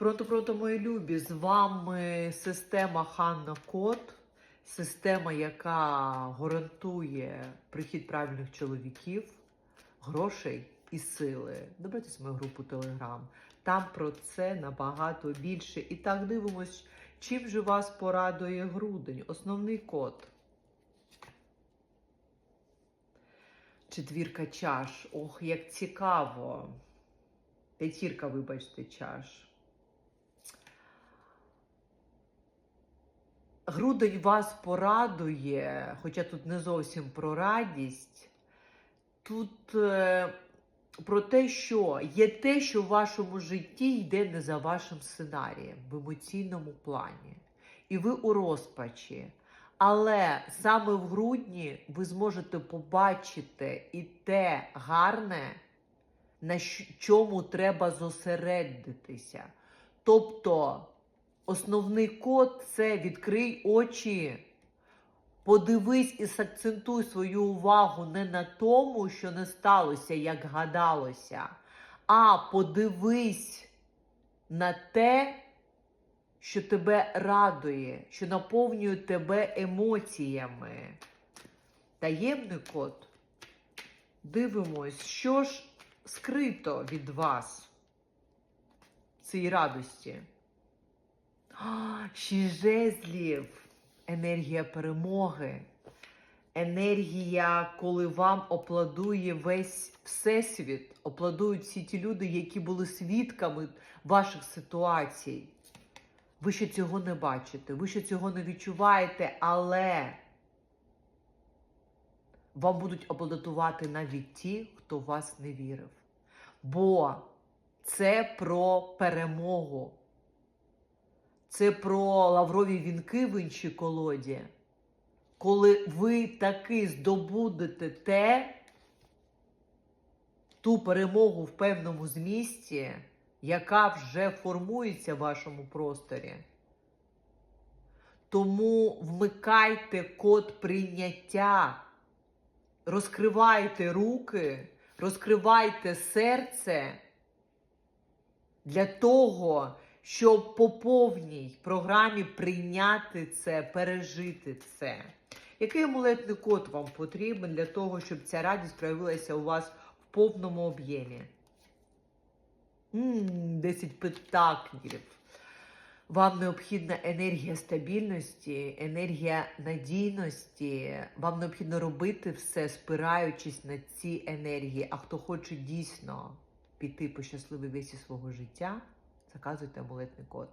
Пронто, мої любі, з вами система Ханна Код, система, яка гарантує прихід правильних чоловіків, грошей і сили. Добрайтесь в мою групу Телеграм. Там про це набагато більше. І так дивимось, чим же вас порадує грудень. Основний код. Четвірка чаш. Ох, як цікаво. П'ятірка, вибачте, чаш. Грудень вас порадує, хоча тут не зовсім про радість. Тут е, про те, що є те, що в вашому житті йде не за вашим сценарієм в емоційному плані. І ви у розпачі. Але саме в грудні ви зможете побачити і те гарне, на чому треба зосередитися. Тобто, основний код це відкрий очі, подивись і сакцентуй свою увагу не на тому, що не сталося, як гадалося, а подивись на те, що тебе радує, що наповнює тебе емоціями. Таємний код. Дивимось, що ж скрито від вас цій радості. Шість жезлів, енергія перемоги, енергія, коли вам опладує весь всесвіт, опладують всі ті люди, які були свідками ваших ситуацій. Ви ще цього не бачите, ви ще цього не відчуваєте, але вам будуть аплодувати навіть ті, хто в вас не вірив. Бо це про перемогу. Це про лаврові вінки в іншій колоді. Коли ви таки здобудете те, ту перемогу в певному змісті, яка вже формується в вашому просторі. Тому вмикайте код прийняття, розкривайте руки, розкривайте серце для того, щоб по повній програмі прийняти це, пережити це. Який амулетний код вам потрібен для того, щоб ця радість проявилася у вас в повному об'ємі? 10 пентаклів. Вам необхідна енергія стабільності, енергія надійності. Вам необхідно робити все, спираючись на ці енергії. А хто хоче дійсно піти по щасливій весі свого життя, заказуйте амулетний код.